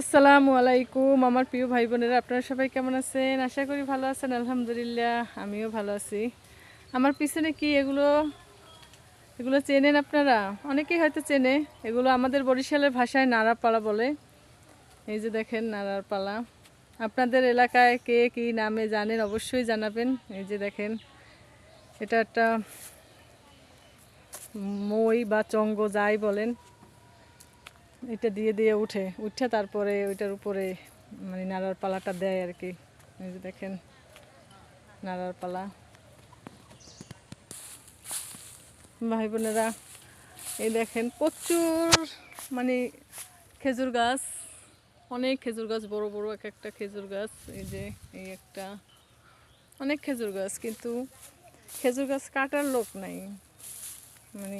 আসসালামু আলাইকুম, আমার প্রিয় ভাই বোনেরা, আপনারা সবাই কেমন আছেন? আশা করি ভালো আছেন, আলহামদুলিল্লাহ, আমিও ভালো আছি। আমার পিছনে কি এগুলো? এগুলো চেনেন আপনারা? অনেকেই হয়তো চেনে, এগুলো আমাদের বরিশালের ভাষায় নাড়াপালা বলে। এই যে দেখেন নাড়ার পালা আপনাদের এলাকায় কে কি নামে জানেন, অবশ্যই জানাবেন। এই যে দেখেন, এটা একটা মই বা চঙ্গ যাই বলেন। এটা দিয়ে দিয়ে উঠে উঠে তারপরে ওইটার উপরে মানে নাড়ার পালাটা দেয় আর কি। এই যে দেখেন, নাড়ার পালা। ভাই বোনেরা, এই দেখেন প্রচুর মানে খেজুর গাছ, অনেক খেজুর গাছ, বড় বড় এক একটা খেজুর গাছ, এই যে এই একটা, অনেক খেজুর গাছ, কিন্তু খেজুর গাছ কাটার লোক নাই। মানে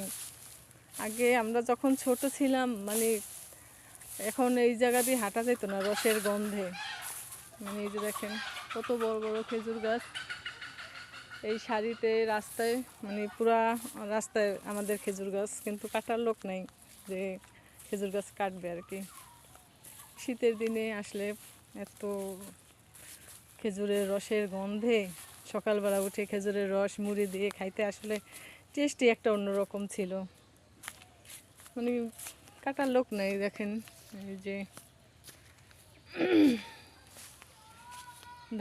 আগে আমরা যখন ছোট ছিলাম মানে এখন এই জায়গা দিয়ে হাঁটা যেত না রসের গন্ধে। মানে এই যে দেখেন, কত বড় বড় খেজুর গাছ। এই শাড়িতে রাস্তায় মানে পুরা রাস্তায় আমাদের খেজুর গাছ, কিন্তু কাটার লোক নেই যে খেজুর গাছ কাটবে আর কি। শীতের দিনে আসলে এত খেজুরের রসের গন্ধে সকালবেলা উঠে খেজুরের রস মুড়ি দিয়ে খাইতে আসলে টেস্টই একটা অন্যরকম ছিল। মানে কাটার লোক নাই, দেখেন। এই যে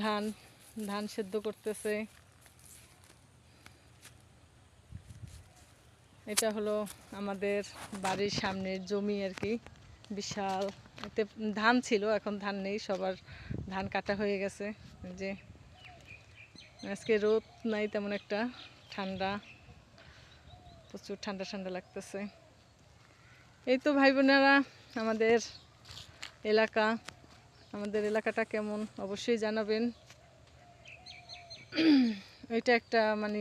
ধান ধান সেদ্ধ করতেছে। এটা হলো আমাদের বাড়ির সামনের জমি আর কি। বিশাল। এতে ধান ছিল, এখন ধান নেই, সবার ধান কাটা হয়ে গেছে। যে আজকে রোদ নাই তেমন একটা, ঠান্ডা, প্রচুর ঠান্ডা ঠান্ডা লাগতেছে। এই তো ভাই বোনেরা, আমাদের এলাকা, আমাদের এলাকাটা কেমন অবশ্যই জানাবেন। ওইটা একটা মানে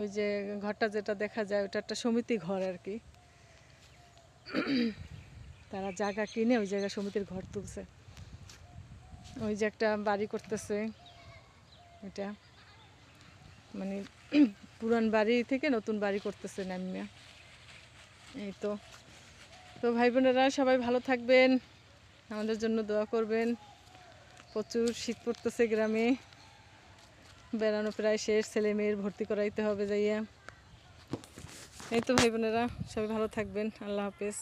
ওই যে ঘরটা যেটা দেখা যায় ওটা একটা সমিতি ঘর আর কি। তারা জায়গা কিনে ওই জায়গায় সমিতির ঘর তুলছে। ওই যে একটা বাড়ি করতেছে, এটা মানে পুরান বাড়ি থেকে নতুন বাড়ি করতেছে নামিয়া। এই তো। তো ভাই বোনেরা, সবাই ভালো থাকবেন, আমাদের জন্য দোয়া করবেন। প্রচুর শীত পড়তেছে গ্রামে। বেড়ানো প্রায় শেষ, ছেলে মেয়ের ভর্তি করাইতে হবে যাইয়া। এই তো ভাই বোনেরা, সবাই ভালো থাকবেন, আল্লাহ হাফেজ।